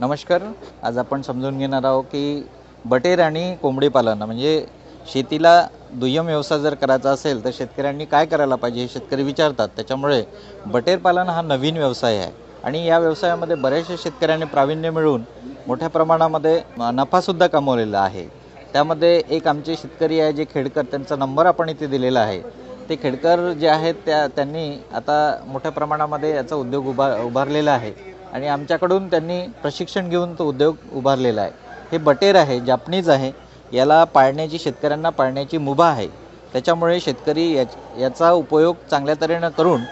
नमस्कार. आज आपण समजून घेणार आहोत की बटेर आणि कोंबडी पालन म्हणजे शेतीला दुय्यम व्यवसाय जर करायचा असेल तर शेतकऱ्यांनी काय करायला पाहिजे हे शेतकरी विचारतात. त्याच्यामुळे बटेर पालन हा नवीन व्यवसाय आहे आणि या व्यवसायामध्ये बऱ्याचशा शेतकऱ्यांनी प्रावीण्य मिळवून मोठ्या प्रमाणामध्ये नफासुद्धा कमवलेला आहे. त्यामध्ये एक आमचे शेतकरी आहे जे खेडकर त्यांचा नंबर आपण इथे दिलेला आहे. ते खेडकर जे आहेत त्या त्यांनी आता मोठ्या प्रमाणामध्ये याचा उद्योग उभा उभारलेला आहे. आणि आमच्याकडून त्यांनी प्रशिक्षण घेऊन तो उद्योग उभारलेला आहे. हे बटेर आहे जापनीज आहे. याला पाळण्याची शेतकऱ्यांना पाळण्याची मुभा आहे. त्याच्यामुळे शेतकरी याच याचा उपयोग चांगल्या तऱ्हेनं करून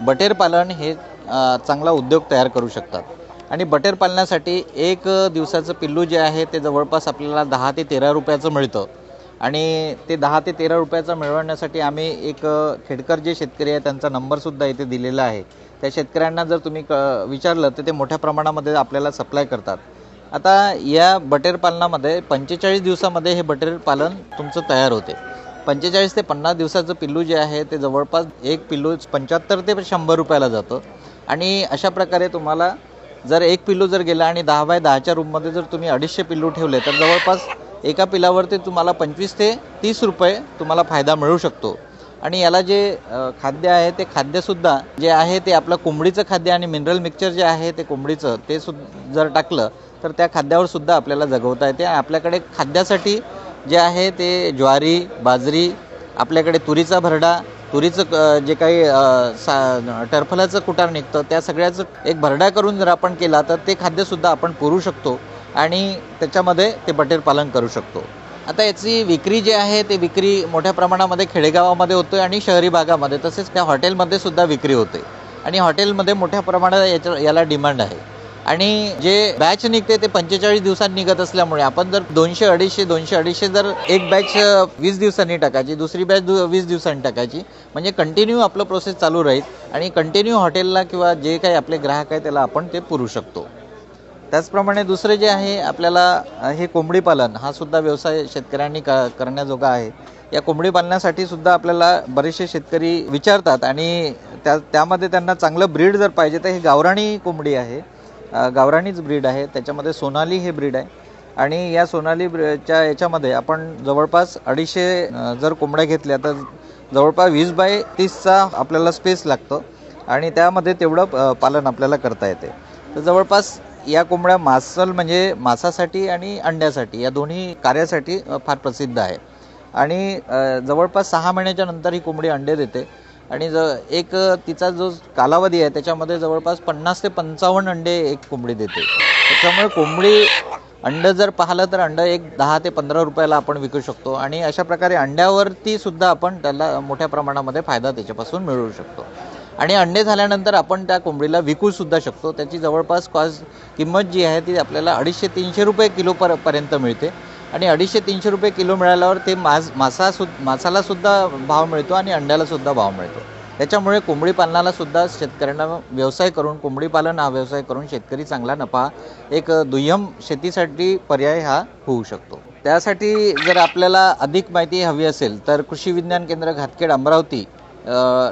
बटेर पालन हे चांगला उद्योग तयार करू शकतात. आणि बटेर पालनासाठी एक दिवसाचं पिल्लू जे आहे ते जवळपास आपल्याला दहा ते तेरा रुपयाचं मिळतं. आणि ते दहा ते तेरा रुपयाचं मिळवण्यासाठी आम्ही एक खेडकर जे शेतकरी आहे त्यांचा नंबरसुद्धा इथे दिलेला आहे. त्या शेतकऱ्यांना जर तुम्ही क विचारलं तर ते मोठ्या प्रमाणामध्ये आपल्याला सप्लाय करतात. आता या बटेर पालनामध्ये पंचेचाळीस दिवसामध्ये हे बटेर पालन तुमचं तयार होते. पंचेचाळीस ते पन्नास दिवसाचं पिल्लू जे आहे ते जवळपास एक पिल्लू पंच्याहत्तर ते शंभर रुपयाला जातं. आणि अशा प्रकारे तुम्हाला जर एक पिल्लू जर गेला आणि दहा बाय दहाच्या रूममध्ये जर तुम्ही अडीचशे पिल्लू ठेवले तर जवळपास एका पिलावरती तुम्हाला पंचवीस ते तीस रुपये तुम्हाला फायदा मिळू शकतो. आणि याला जे खाद्य आहे ते खाद्यसुद्धा जे आहे ते आपलं कोंबडीचं खाद्य आणि मिनरल मिक्सचर जे आहे ते कोंबडीचं ते सुद्धा जर टाकलं तर त्या खाद्यावर सुद्धा आपल्याला जगवता येते. आपल्याकडे खाद्यासाठी जे आहे ते ज्वारी बाजरी आपल्याकडे तुरीचा भरडा तुरीचं जे काही सा टरफलाचं कुटार निघतं त्या सगळ्याचं एक भरडा करून जर आपण केला तर ते खाद्यसुद्धा आपण पुरू शकतो आणि त्याच्यामध्ये ते बटेर पालन करू शकतो. आता याची विक्री जी आहे ते विक्री मोठ्या प्रमाणामध्ये खेडेगावामध्ये होते आणि शहरी भागामध्ये. तसेच त्या हॉटेलमध्ये सुद्धा विक्री होते. आणि हॉटेलमध्ये मोठ्या प्रमाणात याच्या याला डिमांड आहे. आणि जे बॅच निघते ते पंचेचाळीस दिवसांनी निघत असल्यामुळे आपण जर दोनशे अडीचशे दोनशे अडीचशे जर एक बॅच वीस दिवसांनी टाकायची दुसरी बॅच दु वीस दिवसांनी टाकायची म्हणजे कंटिन्यू आपलं प्रोसेस चालू राहील. आणि कंटिन्यू हॉटेलला किंवा जे काही आपले ग्राहक आहे त्याला आपण ते पुरू शकतो. त्याचप्रमाणे दुसरे जे आहे आपल्याला हे कोंबडी पालन हा सुद्धा व्यवसाय शेतकऱ्यांनी क करण्याजोगा आहे. या कोंबडी पालनासाठी सुद्धा आपल्याला बरेचसे शेतकरी विचारतात आणि त्या त्यामध्ये त्यांना चांगलं ब्रीड जर पाहिजे तर हे गावराणी कोंबडी आहे. गावराणीच ब्रीड आहे. त्याच्यामध्ये सोनाली हे ब्रीड आहे. आणि या सोनाली ब्रीडच्या याच्यामध्ये आपण जवळपास अडीचशे जर कोंबड्या घेतल्या तर जवळपास वीस बाय तीसचा आपल्याला स्पेस लागतो. आणि त्यामध्ये तेवढं पालन आपल्याला करता येते. तर जवळपास या कोंबड्या मांसल म्हणजे मांसासाठी आणि अंड्यासाठी या दोन्ही कार्यासाठी फार प्रसिद्ध आहे. आणि जवळपास सहा महिन्याच्या नंतर ही कोंबडी अंडे देते. आणि ज एक तिचा जो कालावधी आहे त्याच्यामध्ये जवळपास पन्नास ते पंचावन्न अंडे एक कोंबडी देते. त्याच्यामुळे कोंबडी अंडं जर पाहिलं तर अंडं एक दहा ते पंधरा रुपयाला आपण विकू शकतो. आणि अशा प्रकारे अंड्यावरती सुद्धा आपण त्याला मोठ्या प्रमाणामध्ये फायदा त्याच्यापासून मिळवू शकतो. आणि अंडे झाल्यानंतर आपण त्या कोंबडीला विकूसुद्धा शकतो. त्याची जवळपास कॉस्ट किंमत जी आहे ती आपल्याला अडीचशे तीनशे रुपये किलो पर पर्यंत मिळते. आणि अडीचशे तीनशे रुपये किलो मिळाल्यावर ते मास मासा सु भाव मिळतो आणि अंड्यालासुद्धा भाव मिळतो. त्याच्यामुळे कोंबडी पालनालासुद्धा शेतकऱ्यांना व्यवसाय करून कोंबडी पालन हा व्यवसाय करून शेतकरी चांगला नफा एक दुय्यम शेतीसाठी पर्याय हा होऊ शकतो. त्यासाठी जर आपल्याला अधिक माहिती हवी असेल तर कृषी विज्ञान केंद्र घातखेड अमरावती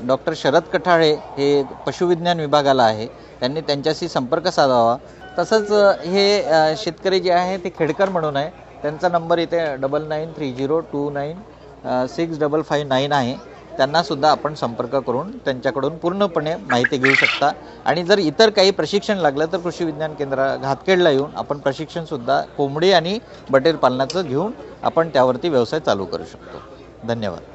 डॉक्टर शरद कठाळे हे पशुविज्ञान विभागाला आहे. त्यांनी त्यांच्याशी संपर्क साधावा. तसंच हे शेतकरी जे आहे ते खेडकर म्हणून आहे. त्यांचा नंबर इथे double nine three zero two nine six double five nine आहे. त्यांनासुद्धा आपण संपर्क करून त्यांच्याकडून पूर्णपणे माहिती घेऊ शकता. आणि जर इतर काही प्रशिक्षण लागलं तर कृषी विज्ञान केंद्र घातखेडला येऊन आपण प्रशिक्षणसुद्धा कोंबडी आणि बटेर पालनाचं घेऊन आपण त्यावरती व्यवसाय चालू करू शकतो. धन्यवाद.